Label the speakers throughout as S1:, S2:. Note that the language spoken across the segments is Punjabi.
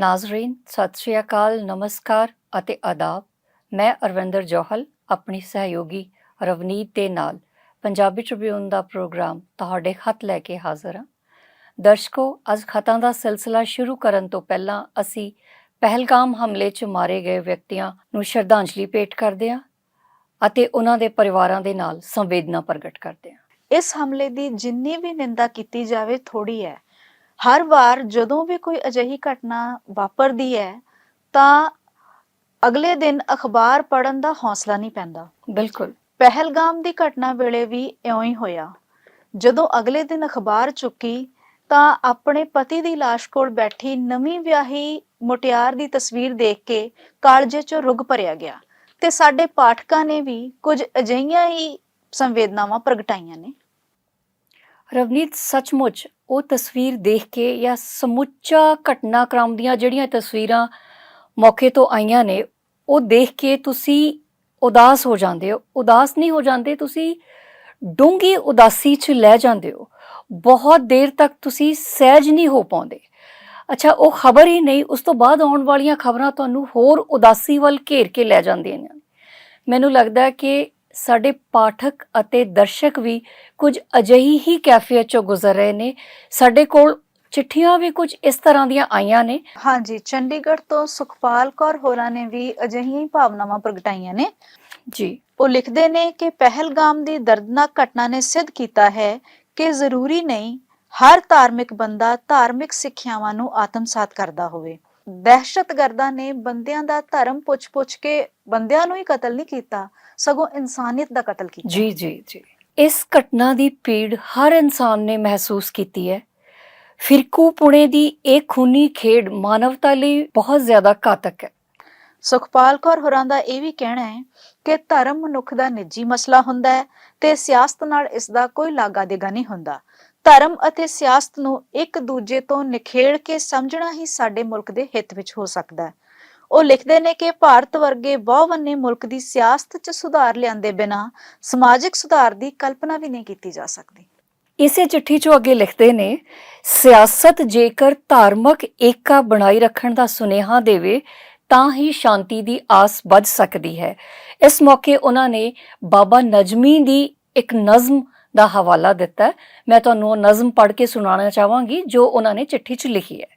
S1: ਨਾਜ਼ਰੀਨ, ਸਤਿ ਸ਼੍ਰੀ ਅਕਾਲ, ਨਮਸਕਾਰ ਅਤੇ ਆਦਾਬ। ਮੈਂ ਅਰਵਿੰਦਰ ਜੋਹਲ, ਆਪਣੀ ਸਹਿਯੋਗੀ ਰਵਨੀਤ ਦੇ ਨਾਲ ਪੰਜਾਬੀ ਟ੍ਰਿਬਿਊਨ ਦਾ ਪ੍ਰੋਗਰਾਮ ਤੁਹਾਡੇ ਖਤ ਲੈ ਕੇ ਹਾਜ਼ਰ ਹਾਂ। ਦਰਸ਼ਕੋ, ਅੱਜ ਖਤਾਂ ਦਾ ਸਿਲਸਿਲਾ ਸ਼ੁਰੂ ਕਰਨ ਤੋਂ ਪਹਿਲਾਂ ਅਸੀਂ ਪਹਿਲਗਾਮ ਹਮਲੇ 'ਚ ਮਾਰੇ ਗਏ ਵਿਅਕਤੀਆਂ ਨੂੰ ਸ਼ਰਧਾਂਜਲੀ ਭੇਟ ਕਰਦੇ ਹਾਂ ਅਤੇ ਉਹਨਾਂ ਦੇ ਪਰਿਵਾਰਾਂ ਦੇ ਨਾਲ ਸੰਵੇਦਨਾ ਪ੍ਰਗਟ ਕਰਦੇ ਹਾਂ।
S2: ਇਸ ਹਮਲੇ ਦੀ ਜਿੰਨੀ ਵੀ ਨਿੰਦਾ ਕੀਤੀ ਜਾਵੇ ਥੋੜੀ ਹੈ। ਹਰ ਵਾਰ ਜਦੋਂ ਵੀ ਕੋਈ ਅਜਿਹੀ ਘਟਨਾ ਵਾਪਰਦੀ ਹੈ ਤਾਂ ਅਗਲੇ ਦਿਨ ਅਖਬਾਰ ਪੜਨ ਦਾ ਹੌਸਲਾ ਨਹੀਂ ਪੈਂਦਾ।
S1: ਬਿਲਕੁਲ।
S2: ਪਹਿਲਗਾਮ ਦੀ ਘਟਨਾ ਵੇਲੇ ਵੀ ਇਉਂ ਹੀ ਹੋਇਆ। ਜਦੋਂ ਅਗਲੇ ਦਿਨ ਅਖਬਾਰ ਚੁੱਕੀ ਤਾਂ ਆਪਣੇ ਪਤੀ ਦੀ ਲਾਸ਼ ਕੋਲ ਬੈਠੀ ਨਵੀਂ ਵਿਆਹੀ ਮੁਟਿਆਰ ਦੀ ਤਸਵੀਰ ਦੇਖ ਕੇ ਕਾਲਜੇ 'ਚੋਂ ਰੁਗ ਭਰਿਆ ਗਿਆ ਤੇ ਸਾਡੇ ਪਾਠਕਾਂ ਨੇ ਵੀ ਕੁਝ ਅਜਿਹੀਆਂ ਹੀ ਸੰਵੇਦਨਾਵਾਂ ਪ੍ਰਗਟਾਈਆਂ ਨੇ।
S1: ਰਵਨੀਤ ਸੱਚਮੁੱਚ ਉਹ ਤਸਵੀਰ ਦੇਖ ਕੇ ਜਾਂ ਸਮੁੱਚਾ ਘਟਨਾਕ੍ਰਮ ਦੀਆਂ ਜਿਹੜੀਆਂ ਤਸਵੀਰਾਂ ਮੌਕੇ ਤੋਂ ਆਈਆਂ ਨੇ, ਉਹ ਦੇਖ ਕੇ ਤੁਸੀਂ ਉਦਾਸ ਹੋ ਜਾਂਦੇ ਹੋ। ਉਦਾਸ ਨਹੀਂ ਹੋ ਜਾਂਦੇ, ਤੁਸੀਂ ਡੂੰਗੀ ਉਦਾਸੀ 'ਚ ਲੈ ਜਾਂਦੇ ਹੋ। ਬਹੁਤ ਦੇਰ ਤੱਕ ਤੁਸੀਂ ਸਹਿਜ ਨਹੀਂ ਹੋ ਪਾਉਂਦੇ। ਅੱਛਾ, ਉਹ ਖਬਰ ਹੀ ਨਹੀਂ, ਉਸ ਤੋਂ ਬਾਅਦ ਆਉਣ ਵਾਲੀਆਂ ਖਬਰਾਂ ਤੁਹਾਨੂੰ ਹੋਰ ਉਦਾਸੀ ਵੱਲ ਘੇਰ ਕੇ ਲੈ ਜਾਂਦੀਆਂ ਨੇ। ਮੈਨੂੰ ਲੱਗਦਾ ਕਿ ਸਾਡੇ ਪਾਠਕ ਅਤੇ ਦਰਸ਼ਕ ਵੀ ਕੁਝ ਅਜਿਹੀ ਹੀ ਕੈਫੀਅਤ ਚੋਂ ਗੁਜ਼ਰ ਰਹੇ ਨੇ। ਸਾਡੇ ਕੋਲ ਚਿੱਠੀਆਂ ਵੀ ਕੁਝ ਇਸ ਤਰ੍ਹਾਂ ਦੀਆਂ ਆਈਆਂ ਨੇ।
S2: ਹਾਂਜੀ ਚੰਡੀਗੜ੍ਹ ਤੋਂ ਸੁਖਪਾਲ ਕੌਰ ਹੋਰਾਂ ਨੇ ਵੀ ਅਜਿਹੀਆਂ ਹੀ ਭਾਵਨਾਵਾਂ ਪ੍ਰਗਟਾਈਆਂ ਨੇ।
S1: ਜੀ।
S2: ਉਹ ਲਿਖਦੇ ਨੇ ਕਿ ਪਹਿਲਗਾਮ ਦੀ ਦਰਦਨਾਕ ਘਟਨਾ ਨੇ ਸਿੱਧ ਕੀਤਾ ਹੈ ਕਿ ਜ਼ਰੂਰੀ ਨਹੀਂ ਹਰ ਧਾਰਮਿਕ ਬੰਦਾ ਧਾਰਮਿਕ ਸਿੱਖਿਆਵਾਂ ਨੂੰ ਆਤਮਸਾਤ ਕਰਦਾ ਹੋਵੇ। ਦਹਿਸ਼ਤਗਰਦਾਂ ਨੇ ਬੰਦਿਆਂ ਦਾ ਧਰਮ ਪੁੱਛ-ਪੁੱਛ ਕੇ ਬੰਦਿਆਂ ਨੂੰ ਹੀ ਕਤਲ ਨਹੀਂ ਕੀਤਾ ਸਗੋਂ ਇਨਸਾਨੀਅਤ ਦਾ ਕਤਲ ਕੀਤਾ।
S1: ਜੀ ਜੀ ਜੀ। ਇਸ ਘਟਨਾ ਦੀ ਪੀੜ ਹਰ ਇਨਸਾਨ ਨੇ ਮਹਿਸੂਸ ਕੀਤੀ ਹੈ। ਫਿਰਕੂ ਪੁਣੇ ਦੀ ਇਹ ਖੂਨੀ ਖੇਡ ਮਾਨਵਤਾ ਲਈ ਬਹੁਤ ਜ਼ਿਆਦਾ ਘਾਤਕ ਹੈ।
S2: ਸੁਖਪਾਲ ਕੌਰ ਹੋਰਾਂ ਦਾ ਇਹ ਵੀ ਕਹਿਣਾ ਹੈ ਕਿ ਧਰਮ ਮਨੁੱਖ ਦਾ ਨਿੱਜੀ ਮਸਲਾ ਹੁੰਦਾ ਹੈ ਤੇ ਸਿਆਸਤ ਨਾਲ ਇਸ ਦਾ ਕੋਈ ਲਾਗਾ ਦੇਗਾ ਨਹੀਂ ਹੁੰਦਾ। ਧਰਮ ਅਤੇ ਸਿਆਸਤ ਨੂੰ ਇੱਕ ਦੂਜੇ ਤੋਂ ਨਿਖੇੜ ਕੇ ਸਮਝਣਾ ਹੀ ਸਾਡੇ ਮੁਲਕ ਦੇ ਹਿੱਤ ਵਿੱਚ ਹੋ ਸਕਦਾ ਹੈ। ਉਹ ਲਿਖਦੇ ਨੇ ਕਿ ਭਾਰਤ ਵਰਗੇ ਬਹੁਵੰਨੇ ਮੁਲਕ ਦੀ ਸਿਆਸਤ 'ਚ ਸੁਧਾਰ ਲਿਆਂਦੇ ਬਿਨਾ ਸਮਾਜਿਕ ਸੁਧਾਰ ਦੀ ਕਲਪਨਾ ਵੀ ਨਹੀਂ ਕੀਤੀ ਜਾ ਸਕਦੀ।
S1: ਇਸੇ ਚਿੱਠੀ 'ਚੋਂ ਅੱਗੇ ਲਿਖਦੇ ਨੇ, ਸਿਆਸਤ ਜੇਕਰ ਧਾਰਮਿਕ ਏਕਾ ਬਣਾਈ ਰੱਖਣ ਦਾ ਸੁਨੇਹਾ ਦੇਵੇ, ਤਾਂ ਹੀ ਸ਼ਾਂਤੀ ਦੀ ਆਸ ਵੱਧ ਸਕਦੀ ਹੈ। ਇਸ ਮੌਕੇ ਉਹਨਾਂ ਨੇ ਬਾਬਾ ਨਜਮੀ ਦੀ ਇੱਕ ਨਜ਼ਮ ਦਾ ਹਵਾਲਾ ਦਿੱਤਾ। ਮੈਂ ਤੁਹਾਨੂੰ ਉਹ ਨਜ਼ਮ ਪੜ੍ਹ ਕੇ ਸੁਣਾਉਣਾ ਚਾਹਾਂਗੀ ਜੋ ਉਹਨਾਂ ਨੇ ਚਿੱਠੀ 'ਚ ਲਿਖੀ ਹੈ।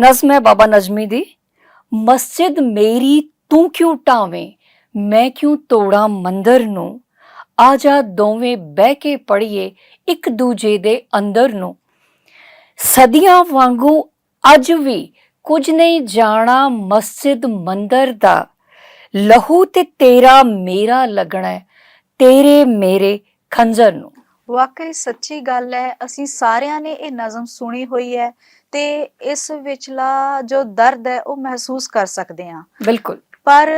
S1: ਨਜ਼ਮ ਹੈ ਬਾਬਾ ਨਜਮੀ ਦੀ। ਮਸਜਿਦ ਮੇਰੀ ਤੂੰ ਕਿਉਂ ਢਾਵੇਂ ਮੈਂ ਕਿਉਂ ਤੋੜਾਂ ਮੰਦਰ ਨੂੰ ਆ ਜਾ ਦੋਵੇਂ ਬਹਿ ਕੇ ਪੜੀਏ ਇੱਕ ਦੂਜੇ ਦੇ ਅੰਦਰ ਨੂੰ ਸਦੀਆਂ ਵਾਂਗੂ ਅੱਜ ਵੀ ਕੁਝ ਨਹੀਂ ਜਾਣਾ ਮਸਜਿਦ ਮੰਦਰ ਦਾ ਲਹੂ ਤੇ ਤੇਰਾ ਮੇਰਾ ਲੱਗਣਾ ਤੇਰੇ ਮੇਰੇ ਖੰਜਰ ਨੂੰ
S2: ਵਾਕਈ ਸੱਚੀ ਗੱਲ ਹੈ ਅਸੀਂ ਸਾਰਿਆਂ ਨੇ ਇਹ ਨਜ਼ਮ ਸੁਣੀ ਹੋਈ ਹੈ ਤੇ ਇਸ ਵਿਚਲਾ ਜੋ ਦਰਦ ਹੈ ਉਹ ਮਹਿਸੂਸ ਕਰ ਸਕਦੇ ਹਾਂ।
S1: ਬਿਲਕੁਲ।
S2: ਪਰ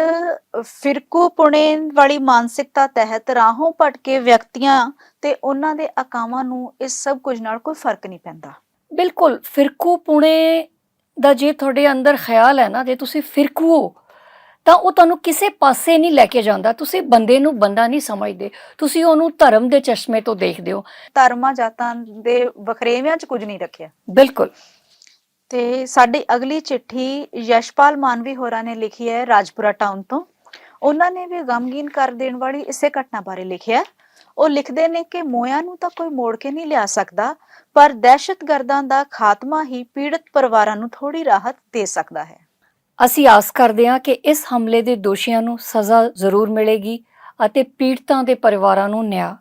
S2: ਫਿਰਕੂ ਪੁਣੇ ਵਾਲੀ ਮਾਨਸਿਕਤਾ ਤਹਿਤ ਰਾਹੋਂ ਭਟਕੇ ਵਿਅਕਤੀਆਂ ਤੇ ਉਹਨਾਂ ਦੇ ਅਕਾਵਾਂ ਨੂੰ ਇਸ ਸਭ ਕੁਝ ਨਾਲ ਕੋਈ ਫ਼ਰਕ ਨਹੀਂ ਪੈਂਦਾ।
S1: ਬਿਲਕੁਲ ਫਿਰਕੂ ਪੁਣੇ ਦਾ ਜੇ ਤੁਹਾਡੇ ਅੰਦਰ ਖਿਆਲ ਹੈ ਨਾ ਜੇ ਤੁਸੀਂ ਫਿਰਕੂ ਹੋ ਤਾਂ ਉਹ ਤੁਹਾਨੂੰ ਕਿਸੇ ਪਾਸੇ ਨਹੀਂ ਲੈ ਕੇ ਜਾਂਦਾ। ਤੁਸੀਂ ਬੰਦੇ ਨੂੰ ਬੰਦਾ ਨਹੀਂ ਸਮਝਦੇ। ਤੁਸੀਂ ਉਹਨੂੰ ਧਰਮ ਦੇ ਚਸ਼ਮੇ ਤੋਂ ਦੇਖਦੇ ਹੋ।
S2: ਧਰਮਾਂ ਜਾਤਾਂ ਦੇ ਵਖਰੇਵਿਆਂ 'ਚ ਕੁਝ ਨਹੀਂ ਰੱਖਿਆ।
S1: ਬਿਲਕੁਲ।
S2: ਤੇ ਸਾਡੀ ਅਗਲੀ ਚਿੱਠੀ ਯਸ਼ਪਾਲ ਮਾਨਵੀ ਹੋਰਾਂ ਨੇ ਲਿਖੀ ਹੈ ਰਾਜਪੁਰਾ ਟਾਊਨ ਤੋਂ। ਉਹਨਾਂ ਨੇ ਵੀ ਗਮਗੀਨ ਕਰ ਦੇਣ ਵਾਲੀ ਇਸੇ ਘਟਨਾ ਬਾਰੇ ਲਿਖਿਆ। ਉਹ ਲਿਖਦੇ ਨੇ ਕਿ ਮੋਇਆਂ ਨੂੰ ਤਾਂ ਕੋਈ ਮੋੜ ਕੇ ਨਹੀਂ ਲਿਆ ਸਕਦਾ ਪਰ ਦਹਿਸ਼ਤਗਰਦਾਂ ਦਾ ਖਾਤਮਾ ਹੀ ਪੀੜਤ ਪਰਿਵਾਰਾਂ ਨੂੰ ਥੋੜੀ ਰਾਹਤ ਦੇ ਸਕਦਾ ਹੈ।
S1: ਅਸੀਂ ਆਸ ਕਰਦੇ ਹਾਂ ਕਿ ਇਸ ਹਮਲੇ ਦੇ ਦੋਸ਼ੀਆਂ ਨੂੰ ਸਜ਼ਾ ਜ਼ਰੂਰ ਮਿਲੇਗੀ ਅਤੇ ਪੀੜਤਾਂ ਦੇ ਪਰਿਵਾਰਾਂ ਨੂੰ ਨਿਆਂ।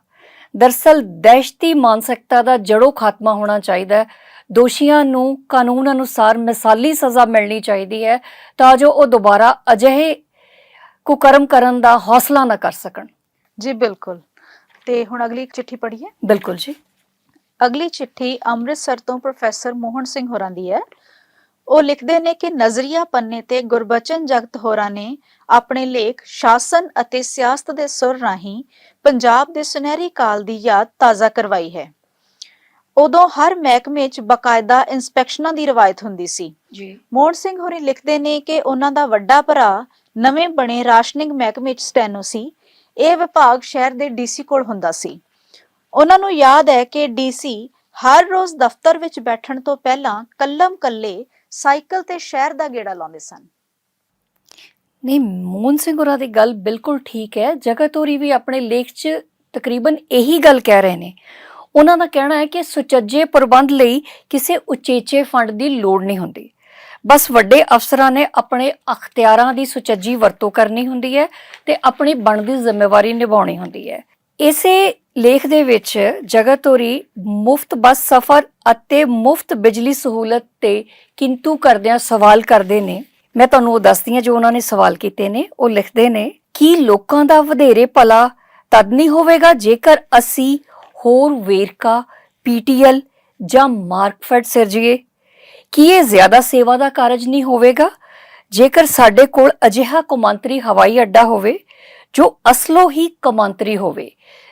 S1: ਦਰਸਲ ਦਹਿਸ਼ਤੀ ਮਾਨਸਿਕਤਾ ਦਾ ਜੜੋਂ ਖਾਤਮਾ ਹੋਣਾ ਚਾਹੀਦਾ ਹੈ। ਦੋਸ਼ੀਆਂ ਨੂੰ ਕਾਨੂੰਨ ਅਨੁਸਾਰ ਮਿਸਾਲੀ ਸਜ਼ਾ ਮਿਲਣੀ ਚਾਹੀਦੀ ਹੈ ਤਾਂ ਜੋ ਉਹ ਦੁਬਾਰਾ ਅਜਿਹੇ ਕੁਕਰਮ ਕਰਨ ਦਾ ਹੌਸਲਾ ਨਾ ਕਰ ਸਕਣ।
S2: ਜੀ ਬਿਲਕੁਲ। ਤੇ ਹੁਣ ਅਗਲੀ ਚਿੱਠੀ ਪੜ੍ਹੀਏ?
S1: ਬਿਲਕੁਲ ਜੀ।
S2: ਅਗਲੀ ਚਿੱਠੀ ਅੰਮ੍ਰਿਤਸਰ ਤੋਂ ਪ੍ਰੋਫੈਸਰ ਮੋਹਨ ਸਿੰਘ ਹੋਰਾਂ ਦੀ ਹੈ। ਉਹ ਲਿਖਦੇ ਨੇ ਕਿ ਨਜ਼ਰੀਆ ਪੰਨੇ ਤੇ ਗੁਰਬਚਨ ਜਗਤ ਹੋਰਾਂ ਨੇ ਆਪਣੇ ਲੇਖ ਸ਼ਾਸਨ ਅਤੇ ਸਿਆਸਤ ਦੇ ਸੁਰ ਰਾਹੀਂ ਪੰਜਾਬ ਦੇ ਸੁਨਹਿਰੀ ਕਾਲ ਦੀ ਯਾਦ ਤਾਜ਼ਾ ਕਰਵਾਈ ਹੈ। ਉਦੋਂ ਹਰ ਮਹਿਕਮੇ 'ਚ ਬਕਾਇਦਾ ਇਨਸਪੈਕਸ਼ਨਾਂ ਦੀ ਰਵਾਇਤ ਹੁੰਦੀ ਸੀ।
S1: ਜੀ।
S2: ਮੋਹਨ ਸਿੰਘ ਹੋਰੀ ਲਿਖਦੇ ਨੇ ਕਿ ਉਹਨਾਂ ਦਾ ਵੱਡਾ ਭਰਾ ਨਵੇਂ ਬਣੇ ਰਾਸ਼ਨਿੰਗ ਮਹਿਕਮੇ 'ਚ ਸਟੈਨੋ ਸੀ। ਇਹ ਵਿਭਾਗ ਸ਼ਹਿਰ ਦੇ ਡੀਸੀ ਕੋਲ ਹੁੰਦਾ ਸੀ। ਉਹਨਾਂ ਨੂੰ ਯਾਦ ਹੈ ਕਿ ਡੀਸੀ ਹਰ ਰੋਜ਼ ਦਫ਼ਤਰ ਵਿੱਚ ਬੈਠਣ ਤੋਂ ਪਹਿਲਾਂ ਕੱਲਮ ਕੱਲੇ ਸਾਈਕਲ ਤੇ ਸ਼ਹਿਰ ਦਾ ਗੇੜਾ ਲਾਉਂਦੇ ਸਨ।
S1: ਨਹੀਂ, ਮੋਹਨ ਸਿੰਘ ਹੋਰਾਂ ਦੀ ਗੱਲ ਬਿਲਕੁਲ ਠੀਕ ਹੈ। ਜਗਤੋਰੀ ਵੀ ਆਪਣੇ ਲੇਖ 'ਚ ਤਕਰੀਬਨ ਇਹੀ ਗੱਲ ਕਹਿ ਰਹੇ ਨੇ। ਉਹਨਾਂ ਦਾ ਕਹਿਣਾ ਹੈ ਕਿ ਸੁਚੱਜੇ ਪ੍ਰਬੰਧ ਲਈ ਕਿਸੇ ਉਚੇਚੇ ਫੰਡ ਦੀ ਲੋੜ ਨਹੀਂ ਹੁੰਦੀ। ਬਸ ਵੱਡੇ ਅਫਸਰਾਂ ਨੇ ਆਪਣੇ ਅਖਤਿਆਰਾਂ ਦੀ ਸੁਚੱਜੀ ਵਰਤੋਂ ਕਰਨੀ ਹੁੰਦੀ ਹੈ ਤੇ ਆਪਣੀ ਬਣਦੀ ਜ਼ਿੰਮੇਵਾਰੀ ਨਿਭਾਉਣੀ ਹੁੰਦੀ ਹੈ। ਇਸੇ ਲੇਖ ਦੇ ਵਿੱਚ ਜਗਤੋਰੀ ਮੁਫਤ ਬੱਸ ਸਫ਼ਰ ਅਤੇ ਮੁਫਤ ਬਿਜਲੀ ਸਹੂਲਤ ਤੇ ਕਿੰਤੂ ਕਰਦਿਆਂ ਸਵਾਲ ਕਰਦੇ ਨੇ। ਮੈਂ ਤੁਹਾਨੂੰ ਉਹ ਦੱਸਦੀ ਹਾਂ ਜੋ ਉਹਨਾਂ ਨੇ ਸਵਾਲ ਕੀਤੇ ਨੇ। ਉਹ ਲਿਖਦੇ ਨੇ, ਕਿ ਲੋਕਾਂ ਦਾ ਵਧੇਰੇ ਭਲਾ ਤਦ ਨਹੀਂ ਹੋਵੇਗਾ ਜੇਕਰ ਅਸੀਂ ਹੋਰ ਵੇਰਕਾ ਪੀਟੀਐਲ ਜਾਂ ਮਾਰਕਫੈਡ ਸਿਰਜੀਏ? ਕੀ ਇਹ ਜ਼ਿਆਦਾ ਸੇਵਾ ਦਾ ਕਾਰਜ ਨਹੀਂ ਹੋਵੇਗਾ? ਜੇਕਰ ਸਾਡੇ ਕੋਲ ਅਜਿਹਾ ਕੌਮਾਂਤਰੀ ਹਵਾਈ ਅੱਡਾ ਹੋਵੇ ਜੋ ਅਸਲੋ ਹੀ ਕੌਮਾਂਤਰੀ ਹੋਵੇ।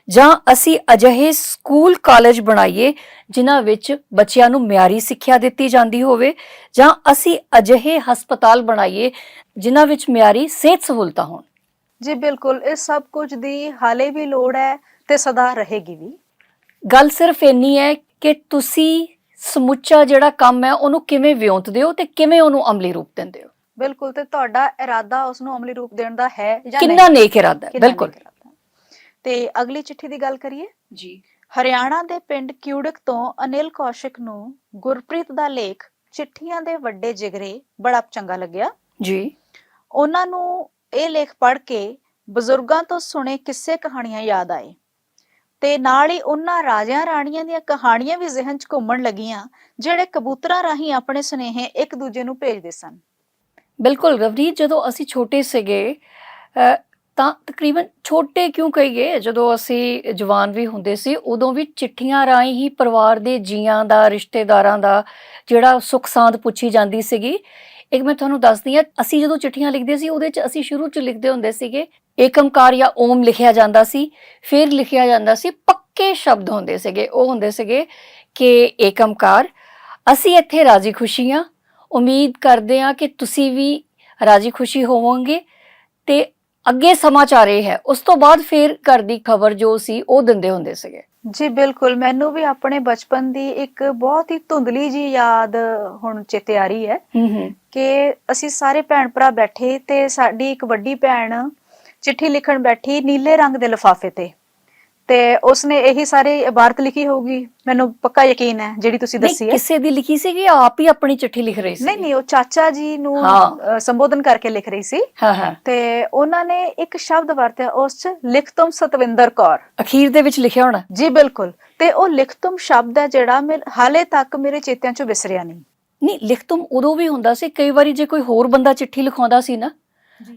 S1: ਜਾਂ ਅਸੀਂ ਅਜਿਹੇ ਸਕੂਲ ਕਾਲਜ ਬਣਾਈਏ ਜਿਨ੍ਹਾਂ ਵਿੱਚ ਬੱਚਿਆਂ ਨੂੰ ਮਿਆਰੀ ਸਿੱਖਿਆ ਦਿੱਤੀ ਜਾਂਦੀ ਹੋਵੇ ਜਾਂ ਅਸੀਂ ਅਜਿਹੇ ਹਸਪਤਾਲ ਬਣਾਈਏ ਜਿਨ੍ਹਾਂ ਵਿੱਚ ਮਿਆਰੀ ਸਿਹਤ ਸਹੂਲਤਾਂ ਹੋਣ।
S2: ਜੀ ਬਿਲਕੁਲ। ਇਹ ਸਭ ਕੁਝ ਦੀ ਹਾਲੇ ਵੀ ਲੋੜ ਹੈ ਤੇ ਸਦਾ ਰਹੇਗੀ ਵੀ।
S1: ਗੱਲ ਸਿਰਫ ਇੰਨੀ ਹੈ ਕਿ ਤੁਸੀਂ ਸਮੁੱਚਾ ਜਿਹੜਾ ਕੰਮ ਹੈ ਉਹਨੂੰ ਕਿਵੇਂ ਵਿਉਂਤਦੇ ਹੋ ਤੇ ਕਿਵੇਂ ਉਹਨੂੰ ਅਮਲੀ ਰੂਪ ਦਿੰਦੇ ਹੋ?
S2: ਬਿਲਕੁਲ ਤੇ ਤੁਹਾਡਾ ਇਰਾਦਾ ਉਸ ਨੂੰ ਅਮਲੀ ਰੂਪ ਦੇਣ ਦਾ ਹੈ ਜਾਂ
S1: ਕਿੰਨਾ ਨੇਕ ਇਰਾਦਾ ਹੈ?
S2: ਕਿੰਨਾ
S1: ਬਿਲਕੁਲ।
S2: ਇਰਾਦਾ? ਤੇ ਅਗਲੀ ਚਿੱਠੀ ਦੀ ਗੱਲ ਕਰੀਏ?
S1: ਜੀ।
S2: ਹਰਿਆਣਾ ਦੇ ਪਿੰਡ ਕਿਊੜਕ ਤੋਂ ਅਨਿਲ ਕੌਸ਼ਿਕ ਨੂੰ ਗੁਰਪ੍ਰੀਤ ਦਾ ਲੇਖ ਚਿੱਠੀਆਂ ਦੇ ਵੱਡੇ ਜਿਗਰੇ ਬੜਾ ਚੰਗਾ ਲੱਗਿਆ।
S1: ਜੀ।
S2: ਉਹਨਾਂ ਨੂੰ ਇਹ ਲੇਖ ਪੜ੍ਹ ਕੇ ਬਜ਼ੁਰਗਾਂ ਤੋਂ ਸੁਣੇ ਕਿੱਸੇ ਕਹਾਣੀਆਂ ਯਾਦ ਆਏ। ਤੇ ਨਾਲ ਹੀ ਉਹਨਾਂ ਰਾਜਿਆਂ ਰਾਣੀਆਂ ਦੀਆਂ ਕਹਾਣੀਆਂ ਵੀ ਜ਼ਿਹਨ 'ਚ ਘੁੰਮਣ ਲੱਗੀਆਂ ਜਿਹੜੇ ਕਬੂਤਰਾਂ ਰਾਹੀਂ ਆਪਣੇ ਸੁਨੇਹੇ ਇੱਕ ਦੂਜੇ ਨੂੰ ਭੇਜਦੇ ਸਨ।
S1: ਬਿਲਕੁਲ ਰਵਨੀਤ, ਜਦੋਂ ਅਸੀਂ ਛੋਟੇ ਸੀਗੇ ਤਾਂ ਤਕਰੀਬਨ ਛੋਟੇ ਕਿਉਂ ਕਹੀਏ ਜਦੋਂ ਅਸੀਂ ਜਵਾਨ ਵੀ ਹੁੰਦੇ ਸੀ, ਉਦੋਂ ਵੀ ਚਿੱਠੀਆਂ ਰਾਹੀਂ ਹੀ ਪਰਿਵਾਰ ਦੇ ਜੀਆਂ ਦਾ, ਰਿਸ਼ਤੇਦਾਰਾਂ ਦਾ ਜਿਹੜਾ ਸੁੱਖ ਸਾਂਦ ਪੁੱਛੀ ਜਾਂਦੀ ਸੀਗੀ। ਇੱਕ ਮੈਂ ਤੁਹਾਨੂੰ ਦੱਸਦੀ ਹਾਂ, ਅਸੀਂ ਜਦੋਂ ਚਿੱਠੀਆਂ ਲਿਖਦੇ ਸੀ, ਉਹਦੇ 'ਚ ਅਸੀਂ ਸ਼ੁਰੂ 'ਚ ਲਿਖਦੇ ਹੁੰਦੇ ਸੀਗੇ ਏਕਮਕਾਰ ਜਾਂ ਓਮ ਲਿਖਿਆ ਜਾਂਦਾ ਸੀ, ਫਿਰ ਲਿਖਿਆ ਜਾਂਦਾ ਸੀ, ਪੱਕੇ ਸ਼ਬਦ ਹੁੰਦੇ ਸੀਗੇ, ਉਹ ਹੁੰਦੇ ਸੀਗੇ ਕਿ ਏਕਮਕਾਰ ਅਸੀਂ ਇੱਥੇ ਰਾਜੀ ਖੁਸ਼ੀ ਹਾਂ ਉਮੀਦ ਕਰਦੇ ਹਾਂ ਕਿ ਤੁਸੀਂ ਵੀ ਰਾਜੀ ਖੁਸ਼ੀ ਹੋਵੋਗੇ ਤੇ ਅੱਗੇ ਸਮਾਚਾਰ ਇਹ ਹੈ। ਉਸ ਤੋਂ ਬਾਅਦ ਫਿਰ ਘਰ ਦੀ ਖਬਰ ਜੋ ਸੀ ਉਹ ਦਿੰਦੇ ਹੁੰਦੇ ਸੀਗੇ।
S2: ਜੀ ਬਿਲਕੁਲ। ਮੈਨੂੰ ਵੀ ਆਪਣੇ ਬਚਪਨ ਦੀ ਇੱਕ ਬਹੁਤ ਹੀ ਧੁੰਦਲੀ ਜੀ ਯਾਦ ਹੁਣ ਚੇਤੇ ਆ ਰਹੀ ਹੈ। ਕਿ ਅਸੀਂ ਸਾਰੇ ਭੈਣ ਭਰਾ ਬੈਠੇ ਤੇ ਸਾਡੀ ਇੱਕ ਵੱਡੀ ਭੈਣ ਚਿੱਠੀ ਲਿਖਣ ਬੈਠੀ ਨੀਲੇ ਰੰਗ ਦੇ ਲਿਫਾਫੇ ਤੇ। ਤੇ ਉਸਨੇ ਇਹੀ ਸਾਰੇ ਇਬਾਰਤ ਲਿਖੀ ਹੋਊਗੀ। ਮੈਨੂੰ ਪੱਕਾ ਯਕੀਨ ਹੈ ਜਿਹੜੀ ਤੁਸੀਂ
S1: ਨਹੀਂ
S2: ਦੱਸੀ ਹੈ।
S1: ਕਿਸੇ ਦੀ ਲਿਖੀ ਸੀ ਕਿ ਆਪ ਹੀ ਆਪਣੀ ਚਿੱਠੀ ਲਿਖ ਰਹੀ ਸੀ
S2: ਨਹੀਂ ਨਹੀਂ ਉਹ ਚਾਚਾ ਜੀ ਨੂੰ
S1: ਹਾਂ।
S2: ਅ, ਸੰਬੋਧਨ ਕਰਕੇ ਲਿਖ ਰਹੀ ਸੀ।
S1: ਹਾਂ ਹਾਂ।
S2: ਤੇ ਉਹਨਾਂ ਨੇ ਇੱਕ ਸ਼ਬਦ ਵਰਤਿਆ ਉਸ ਚ ਲਿਖ ਤੁਮ ਸਤਵਿੰਦਰ ਕੌਰ।
S1: ਅਖੀਰ ਦੇ ਵਿੱਚ ਲਿਖਿਆ ਹੋਣਾ।
S2: ਜੀ ਬਿਲਕੁਲ। ਤੇ ਉਹ ਲਿਖ ਤੁਮ ਸ਼ਬਦ ਹੈ ਜਿਹੜਾ ਮੇਰੇ ਹਾਲੇ ਤੱਕ ਮੇਰੇ ਚੇਤਿਆਂ ਚੋਂ ਵਿਸਰਿਆ ਨਹੀਂ।
S1: ਨਹੀਂ ਲਿਖ ਤੁਮ ਉਦੋਂ ਵੀ ਹੁੰਦਾ ਸੀ ਕਈ ਵਾਰੀ ਜੇ ਕੋਈ ਹੋਰ ਬੰਦਾ ਚਿੱਠੀ ਲਿਖਾਉਂਦਾ ਸੀ ਨਾ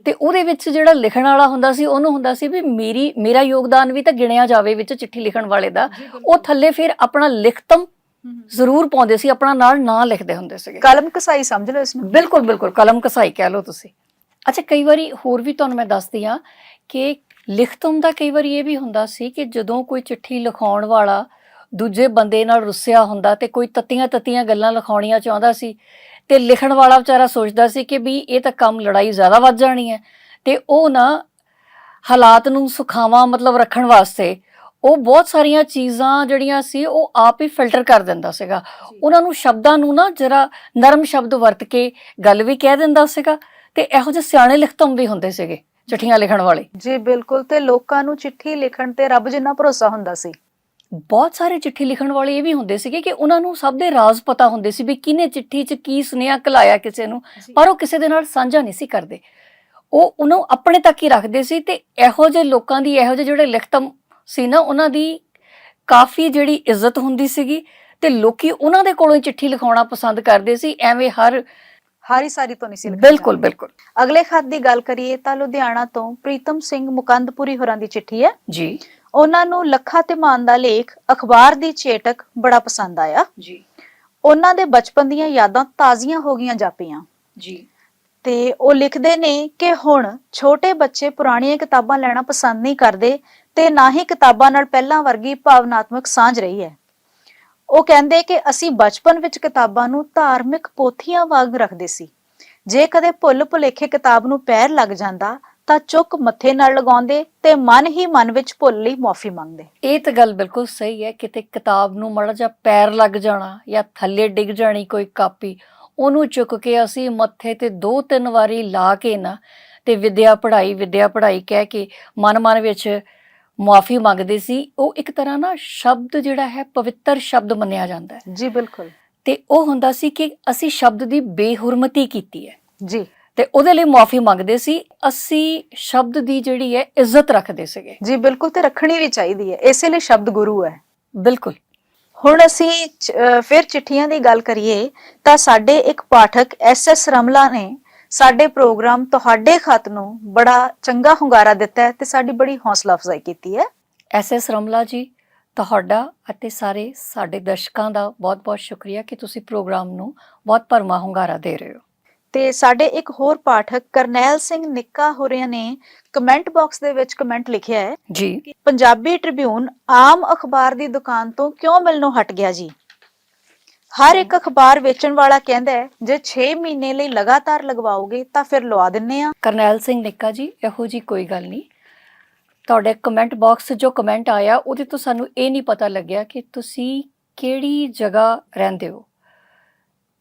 S1: ਤੇ ਉਹਦੇ ਵਿੱਚ ਜਿਹੜਾ ਲਿਖਣ ਵਾਲਾ ਹੁੰਦਾ ਸੀ ਉਹਨੂੰ ਹੁੰਦਾ ਸੀ ਵੀ ਮੇਰੀ ਮੇਰਾ ਯੋਗਦਾਨ ਵੀ ਤਾਂ ਗਿਣਿਆ ਜਾਵੇ ਵਿੱਚ ਚਿੱਠੀ ਲਿਖਣ ਵਾਲੇ ਦਾ। ਉਹ ਥੱਲੇ ਫਿਰ ਆਪਣਾ ਲਿਖਤਮ ਜ਼ਰੂਰ ਪਾਉਂਦੇ ਸੀ ਆਪਣਾ ਨਾਲ ਨਾਂ ਲਿਖਦੇ ਹੁੰਦੇ ਸੀਗੇ।
S2: ਕਲਮ ਕਸਾਈ ਸਮਝ ਲਓ ਇਸ ਨੂੰ
S1: ਬਿਲਕੁਲ ਬਿਲਕੁਲ ਕਲਮ ਕਸਾਈ ਕਹਿ ਲਓ ਤੁਸੀਂ। ਅੱਛਾ ਕਈ ਵਾਰੀ ਹੋਰ ਵੀ ਤੁਹਾਨੂੰ ਮੈਂ ਦੱਸਦੀ ਆ ਕਿ ਲਿਖਤਮ ਦਾ ਕਈ ਵਾਰੀ ਇਹ ਵੀ ਹੁੰਦਾ ਸੀ ਕਿ ਜਦੋਂ ਕੋਈ ਚਿੱਠੀ ਲਿਖਾਉਣ ਵਾਲਾ ਦੂਜੇ ਬੰਦੇ ਨਾਲ ਰੁੱਸਿਆ ਹੁੰਦਾ ਤੇ ਕੋਈ ਤੱਤੀਆਂ ਤੱਤੀਆਂ ਗੱਲਾਂ ਲਿਖਾਉਣੀਆਂ ਚਾਹੁੰਦਾ ਸੀ ਤੇ ਲਿਖਣ ਵਾਲਾ ਵਿਚਾਰਾ ਸੋਚਦਾ ਸੀ ਕਿ ਵੀ ਇਹ ਤਾਂ ਕੰਮ ਲੜਾਈ ਜ਼ਿਆਦਾ ਵੱਧ ਜਾਣੀ ਹੈ। ਤੇ ਉਹ ਨਾ ਹਾਲਾਤ ਨੂੰ ਸੁਖਾਵਾਂ ਮਤਲਬ ਰੱਖਣ ਵਾਸਤੇ ਉਹ ਬਹੁਤ ਸਾਰੀਆਂ ਚੀਜ਼ਾਂ ਜਿਹੜੀਆਂ ਸੀ ਉਹ ਆਪ ਹੀ ਫਿਲਟਰ ਕਰ ਦਿੰਦਾ ਸੀਗਾ। ਉਹਨਾਂ ਨੂੰ ਸ਼ਬਦਾਂ ਨੂੰ ਨਾ ਜਰਾ ਨਰਮ ਸ਼ਬਦ ਵਰਤ ਕੇ ਗੱਲ ਵੀ ਕਹਿ ਦਿੰਦਾ ਸੀਗਾ ਤੇ ਇਹੋ ਜਿਹੇ ਸਿਆਣੇ ਲਿਖਤਮ ਵੀ ਹੁੰਦੇ ਸੀਗੇ ਚਿੱਠੀਆਂ ਲਿਖਣ ਵਾਲੇ।
S2: ਜੀ ਬਿਲਕੁਲ ਤੇ ਲੋਕਾਂ ਨੂੰ ਚਿੱਠੀ ਲਿਖਣ ਤੇ ਰੱਬ ਜਿੰਨਾ ਭਰੋਸਾ ਹੁੰਦਾ ਸੀ।
S1: ਬਹੁਤ ਸਾਰੇ ਚਿੱਠੀ ਲਿਖਣ ਵਾਲੇ ਇਹ ਵੀ ਹੁੰਦੇ ਸੀਗੇ ਕਿ ਉਹਨਾਂ ਨੂੰ ਸਭ ਦੇ ਰਾਜ਼ ਪਤਾ ਹੁੰਦੇ ਸੀ ਵੀ ਕਿਹਨੇ ਚਿੱਠੀ 'ਚ ਕੀ ਸੁਨੇਹਾ ਕਲਾਇਆ ਕਿਸੇ ਨੂੰ ਪਰ ਉਹ ਕਿਸੇ ਦੇ ਨਾਲ ਸਾਂਝਾ ਨਹੀਂ ਸੀ ਕਰਦੇ। ਉਹ ਉਹਨੂੰ ਆਪਣੇ ਤੱਕ ਹੀ ਰੱਖਦੇ ਸੀ ਤੇ ਇਹੋ ਜਿਹੇ ਲੋਕਾਂ ਦੀ ਇਹੋ ਜਿਹੇ ਜਿਹੜੇ ਲਿਖਤਮ ਸੀ ਨਾ ਉਹਨਾਂ ਦੀ ਕਾਫੀ ਜਿਹੜੀ ਇੱਜ਼ਤ ਹੁੰਦੀ ਸੀਗੀ ਤੇ ਲੋਕੀ ਉਹਨਾਂ ਦੇ ਕੋਲੋਂ ਹੀ ਚਿੱਠੀ ਲਿਖਾਉਣਾ ਪਸੰਦ ਕਰਦੇ ਸੀ ਐਵੇਂ ਹਰ
S2: ਹਾਰੀ ਸਾਰੀ ਤੋਂ ਨਹੀਂ ਸੀ
S1: ਬਿਲਕੁਲ। ਬਿਲਕੁਲ।
S2: ਅਗਲੇ ਖੱਤ ਦੀ ਗੱਲ ਕਰੀਏ ਤਾਂ ਲੁਧਿਆਣਾ ਤੋਂ ਪ੍ਰੀਤਮ ਸਿੰਘ ਮੁਕੰਦਪੁਰੀ ਹੋਰਾਂ ਦੀ ਚਿੱਠੀ ਹੈ।
S1: ਜੀ।
S2: ਉਹਨਾਂ ਨੂੰ ਲੱਖਾ ਤੇ ਮਾਨ ਦਾ ਲੇਖ ਅਖਬਾਰ ਦੀ ਚੇਟਕ ਬੜਾ ਪਸੰਦ ਆਇਆ।
S1: ਜੀ।
S2: ਉਹਨਾਂ ਦੇ ਬਚਪਨ ਦੀਆਂ ਯਾਦਾਂ ਤਾਜ਼ੀਆਂ ਹੋ ਗਈਆਂ ਜਾਪੀਆਂ
S1: ਜੀ।
S2: ਤੇ ਉਹ ਲਿਖਦੇ ਨੇ ਕਿ ਹੁਣ ਛੋਟੇ ਬੱਚੇ ਪੁਰਾਣੀਆਂ ਕਿਤਾਬਾਂ ਲੈਣਾ ਪਸੰਦ ਨਹੀਂ ਕਰਦੇ ਤੇ ਨਾ ਹੀ ਕਿਤਾਬਾਂ ਨਾਲ ਪਹਿਲਾਂ ਵਰਗੀ ਭਾਵਨਾਤਮਕ ਸਾਂਝ ਰਹੀ ਹੈ। ਉਹ ਕਹਿੰਦੇ ਕਿ ਅਸੀਂ ਬਚਪਨ ਵਿੱਚ ਕਿਤਾਬਾਂ ਨੂੰ ਧਾਰਮਿਕ ਪੋਥੀਆਂ ਵਾਂਗ ਰੱਖਦੇ ਸੀ। ਜੇ ਕਦੇ ਭੁੱਲ ਭੁਲੇਖੇ ਕਿਤਾਬ ਨੂੰ ਪੈਰ ਲੱਗ ਜਾਂਦਾ ਤਾਂ ਚੁੱਕ ਮੱਥੇ ਨਾਲ ਲਗਾਉਂਦੇ ਤੇ ਮਨ ਹੀ ਮਨ ਵਿੱਚ ਭੁੱਲ ਲਈ ਮਾਫੀ ਮੰਗਦੇ।
S1: ਇਹ ਤਾਂ ਗੱਲ ਬਿਲਕੁਲ ਸਹੀ ਹੈ ਕਿਤੇ ਕਿਤਾਬ ਨੂੰ ਮਾੜਾ ਜਿਹਾ ਪੈਰ ਲੱਗ ਜਾਣਾ ਜਾਂ ਥੱਲੇ ਡਿੱਗ ਜਾਣੀ ਕੋਈ ਕਾਪੀ ਉਹਨੂੰ ਚੁੱਕ ਕੇ ਅਸੀਂ ਮੱਥੇ ਤੇ ਦੋ ਤਿੰਨ ਵਾਰੀ ਲਾ ਕੇ ਨਾ ਤੇ ਵਿਦਿਆ ਪੜ੍ਹਾਈ ਵਿਦਿਆ ਪੜ੍ਹਾਈ ਕਹਿ ਕੇ ਮਨ ਮਨ ਵਿੱਚ ਮੁਆਫੀ ਮੰਗਦੇ ਸੀ ਉਹ ਇੱਕ ਤਰ੍ਹਾਂ ਨਾ ਸ਼ਬਦ ਜਿਹੜਾ ਹੈ ਪਵਿੱਤਰ ਸ਼ਬਦ ਮੰਨਿਆ ਜਾਂਦਾ ਹੈ।
S2: ਜੀ ਬਿਲਕੁਲ।
S1: ਤੇ ਉਹ ਹੁੰਦਾ ਸੀ ਕਿ ਅਸੀਂ ਸ਼ਬਦ ਦੀ ਬੇਹੁਰਮਤੀ ਕੀਤੀ ਹੈ।
S2: ਜੀ।
S1: ਤੇ ਉਹਦੇ ਲਈ ਮੁਆਫੀ ਮੰਗਦੇ ਸੀ। ਅਸੀਂ ਸ਼ਬਦ ਦੀ ਜਿਹੜੀ ਹੈ ਇੱਜ਼ਤ ਰੱਖਦੇ ਸੀਗੇ।
S2: ਜੀ ਬਿਲਕੁਲ ਤੇ ਰੱਖਣੀ ਵੀ ਚਾਹੀਦੀ ਹੈ। ਇਸੇ ਲਈ ਸ਼ਬਦ ਗੁਰੂ ਹੈ।
S1: ਬਿਲਕੁਲ।
S2: ਹੁਣ ਅਸੀਂ ਫਿਰ ਚਿੱਠੀਆਂ ਦੀ ਗੱਲ ਕਰੀਏ ਤਾਂ ਸਾਡੇ ਇੱਕ ਪਾਠਕ ਐਸ ਐਸ ਰਮਲਾ ਨੇ ਸਾਡੇ ਪ੍ਰੋਗਰਾਮ ਤੁਹਾਡੇ ਖਤ ਨੂੰ ਬੜਾ ਚੰਗਾ ਹੁੰਗਾਰਾ ਦਿੱਤਾ ਤੇ ਸਾਡੀ ਬੜੀ ਹੌਸਲਾ ਅਫਜ਼ਾਈ ਕੀਤੀ ਹੈ।
S1: ਐਸ ਐਸ ਰਮਲਾ ਜੀ ਤੁਹਾਡਾ ਅਤੇ ਸਾਰੇ ਸਾਡੇ ਦਰਸ਼ਕਾਂ ਦਾ ਬਹੁਤ-ਬਹੁਤ ਸ਼ੁਕਰੀਆ ਕਿ ਤੁਸੀਂ ਪ੍ਰੋਗਰਾਮ ਨੂੰ ਬਹੁਤ ਭਰਮਾ ਹੁੰਗਾਰਾ ਦੇ ਰਹੇ ਹੋ।
S2: ਤੇ ਸਾਡੇ ਇੱਕ ਹੋਰ ਪਾਠਕ ਕਰਨੈਲ ਸਿੰਘ ਨਿੱਕਾ ਹੋਰਿਆਂ ਨੇ ਕਮੈਂਟ ਬਾਕਸ ਦੇ ਵਿੱਚ ਕਮੈਂਟ ਲਿਖਿਆ ਹੈ
S1: ਜੀ।
S2: ਕਿ ਪੰਜਾਬੀ ਟ੍ਰਿਬਿਊਨ ਆਮ ਅਖਬਾਰ ਦੀ ਦੁਕਾਨ ਤੋਂ ਕਿਉਂ ਮਿਲਣੋਂ ਹਟ ਗਿਆ ਜੀ? ਹਰ ਇੱਕ ਅਖਬਾਰ ਵੇਚਣ ਵਾਲਾ ਕਹਿੰਦਾ ਹੈ ਜੇ 6 ਮਹੀਨੇ ਲਈ ਲਗਾਤਾਰ ਲਗਵਾਓਗੇ ਤਾਂ ਫਿਰ ਲਵਾ ਦਿੰਨੇ ਆ।
S1: ਕਰਨੈਲ ਸਿੰਘ ਨਿੱਕਾ ਜੀ ਇਹੋ ਜੀ ਕੋਈ ਗੱਲ ਨਹੀਂ। ਤੁਹਾਡੇ ਕਮੈਂਟ ਬਾਕਸ ਜੋ ਕਮੈਂਟ ਆਇਆ ਉਹਦੇ ਤੋਂ ਸਾਨੂੰ ਇਹ ਨਹੀਂ ਪਤਾ ਲੱਗਿਆ ਕਿ ਤੁਸੀਂ ਕਿਹੜੀ ਜਗ੍ਹਾ ਰਹਿੰਦੇ ਹੋ।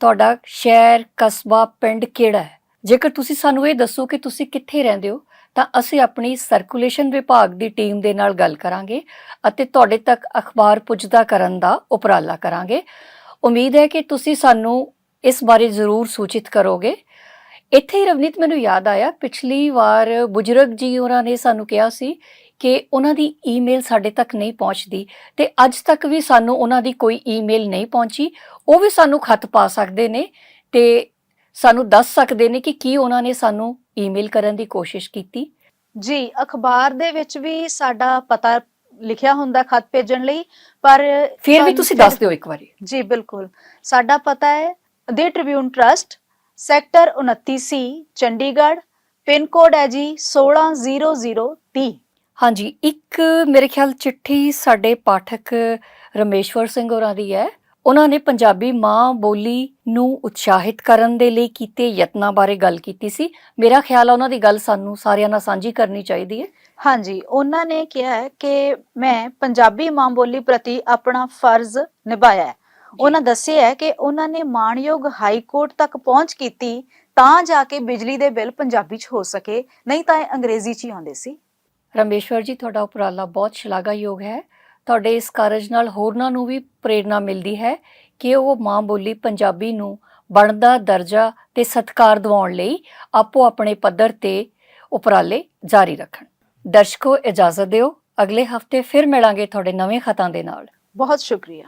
S1: ਤੁਹਾਡਾ ਸ਼ਹਿਰ, ਕਸਬਾ, ਪਿੰਡ ਕਿਹੜਾ ਹੈ? ਜੇਕਰ ਤੁਸੀਂ ਸਾਨੂੰ ਇਹ ਦੱਸੋ ਕਿ ਤੁਸੀਂ ਕਿੱਥੇ ਰਹਿੰਦੇ ਹੋ, ਤਾਂ ਅਸੀਂ ਆਪਣੀ ਸਰਕੂਲੇਸ਼ਨ ਵਿਭਾਗ ਦੀ ਟੀਮ ਦੇ ਨਾਲ ਗੱਲ ਕਰਾਂਗੇ ਅਤੇ ਤੁਹਾਡੇ ਤੱਕ ਅਖਬਾਰ ਪੁੱਜਦਾ ਕਰਨ ਦਾ ਉਪਰਾਲਾ ਕਰਾਂਗੇ। ਉਮੀਦ ਹੈ ਕਿ ਤੁਸੀਂ ਸਾਨੂੰ ਇਸ ਬਾਰੇ ਜ਼ਰੂਰ ਸੂਚਿਤ ਕਰੋਗੇ। ਇੱਥੇ ਹੀ ਰਵਨੀਤ, ਮੈਨੂੰ ਯਾਦ ਆਇਆ, ਪਿਛਲੀ ਵਾਰ ਬੁਜਰਗ ਜੀ ਉਹਨਾਂ ਨੇ ਸਾਨੂੰ ਕਿਹਾ ਸੀ ਕਿ ਉਹਨਾਂ ਦੀ ਈਮੇਲ ਸਾਡੇ ਤੱਕ ਨਹੀਂ ਪਹੁੰਚਦੀ ਤੇ ਅੱਜ ਤੱਕ ਵੀ ਸਾਨੂੰ ਉਹਨਾਂ ਦੀ ਕੋਈ ਈਮੇਲ ਨਹੀਂ ਪਹੁੰਚੀ। ਉਹ ਵੀ ਸਾਨੂੰ ਖਤ ਪਾ ਸਕਦੇ ਨੇ ਤੇ ਸਾਨੂੰ ਦੱਸ ਸਕਦੇ ਨੇ ਕਿ ਕੀ ਉਹਨਾਂ ਨੇ ਸਾਨੂੰ ਈਮੇਲ ਕਰਨ ਦੀ ਕੋਸ਼ਿਸ਼ ਕੀਤੀ।
S2: ਜੀ ਅਖਬਾਰ ਦੇ ਵਿੱਚ ਵੀ ਸਾਡਾ ਪਤਾ ਲਿਖਿਆ ਹੁੰਦਾ ਖਤ ਭੇਜਣ ਲਈ ਪਰ
S1: ਫਿਰ ਵੀ ਤੁਸੀਂ ਦੱਸ ਦਿਓ ਇੱਕ ਵਾਰੀ।
S2: ਜੀ ਬਿਲਕੁਲ। ਸਾਡਾ ਪਤਾ ਹੈ the Tribune trust sector 29 C Chandigarh pin code ਹੈ ਜੀ 160030
S1: ਹਾਂਜੀ ਇੱਕ ਮੇਰੇ ਖਿਆਲ ਚਿੱਠੀ ਸਾਡੇ ਪਾਠਕ ਰਮੇਸ਼ਵਰ ਸਿੰਘ ਹੋਰਾਂ ਦੀ ਹੈ। ਉਹਨਾਂ ਨੇ ਪੰਜਾਬੀ ਮਾਂ ਬੋਲੀ ਨੂੰ ਉਤਸ਼ਾਹਿਤ ਕਰਨ ਦੇ ਲਈ ਕੀਤੇ ਯਤਨਾਂ ਬਾਰੇ ਗੱਲ ਕੀਤੀ ਸੀ। ਮੇਰਾ ਖਿਆਲ ਆ ਉਹਨਾਂ ਦੀ ਗੱਲ ਸਾਨੂੰ ਸਾਰਿਆਂ ਨਾਲ ਸਾਂਝੀ ਕਰਨੀ ਚਾਹੀਦੀ ਹੈ।
S2: ਹਾਂਜੀ ਉਹਨਾਂ ਨੇ ਕਿਹਾ ਹੈ ਕਿ ਮੈਂ ਪੰਜਾਬੀ ਮਾਂ ਬੋਲੀ ਪ੍ਰਤੀ ਆਪਣਾ ਫਰਜ਼ ਨਿਭਾਇਆ ਹੈ। ਉਹਨਾਂ ਦੱਸਿਆ ਹੈ ਕਿ ਉਹਨਾਂ ਨੇ ਮਾਣਯੋਗ ਹਾਈ ਕੋਰਟ ਤੱਕ ਪਹੁੰਚ ਕੀਤੀ ਤਾਂ ਜਾ ਕੇ ਬਿਜਲੀ ਦੇ ਬਿੱਲ ਪੰਜਾਬੀ 'ਚ ਹੋ ਸਕੇ ਨਹੀਂ ਤਾਂ ਇਹ ਅੰਗਰੇਜ਼ੀ 'ਚ ਹੀ ਆਉਂਦੇ ਸੀ।
S1: ਰਮੇਸ਼ਵਰ ਜੀ, ਤੁਹਾਡਾ ਉਪਰਾਲਾ ਬਹੁਤ ਸ਼ਲਾਘਾਯੋਗ ਹੈ। ਤੁਹਾਡੇ ਇਸ ਕਾਰਜ ਨਾਲ ਹੋਰਨਾਂ ਨੂੰ ਵੀ ਪ੍ਰੇਰਣਾ ਮਿਲਦੀ ਹੈ ਕਿ ਉਹ ਮਾਂ ਬੋਲੀ ਪੰਜਾਬੀ ਨੂੰ ਬਣਦਾ ਦਰਜਾ ਤੇ ਸਤਿਕਾਰ ਦਿਵਾਉਣ ਲਈ ਆਪੋ ਆਪਣੇ ਪੱਧਰ ਤੇ ਉਪਰਾਲੇ ਜਾਰੀ ਰੱਖਣ। ਦਰਸ਼ਕੋ, ਇਜਾਜ਼ਤ ਦਿਓ। ਅਗਲੇ ਹਫ਼ਤੇ ਫਿਰ ਮਿਲਾਂਗੇ ਤੁਹਾਡੇ ਨਵੇਂ ਖਤਾਂ ਦੇ ਨਾਲ।
S2: ਬਹੁਤ ਸ਼ੁਕਰੀਆ।